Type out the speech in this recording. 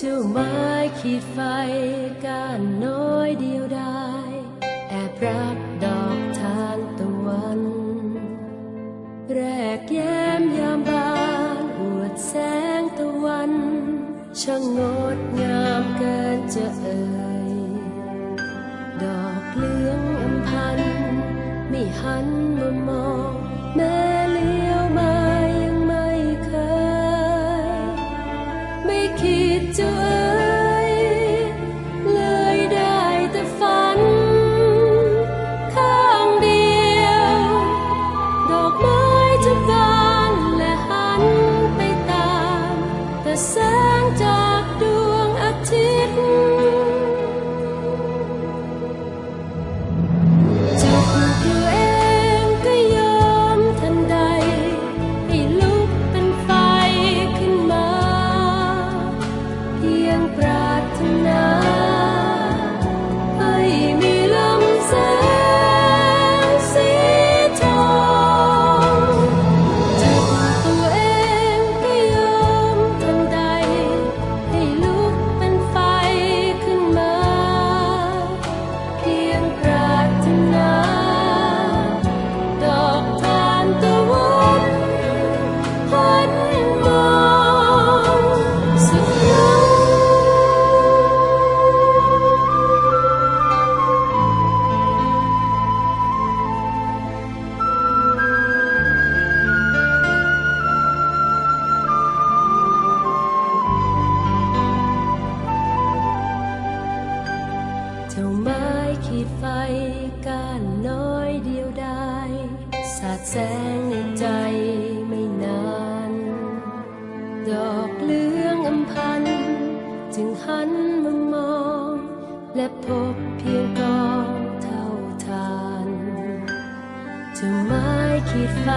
เจ้าไม้ขีดไฟก้านน้อยเดียวได้แอบรักดอกทานตะวัน แรกแย้มยามบานอวดแสงตะวัน ช่างงดงามเกินจะเอ่ย ดอกเหลืองอำพัน ไม่หันมามองแม่ คิดาดแสงในใจไม่นาน ดอกเหลืองอำพัน จึงหันมามอง และพบเพียงกองเท่าทานจะไม้ขีดไฟ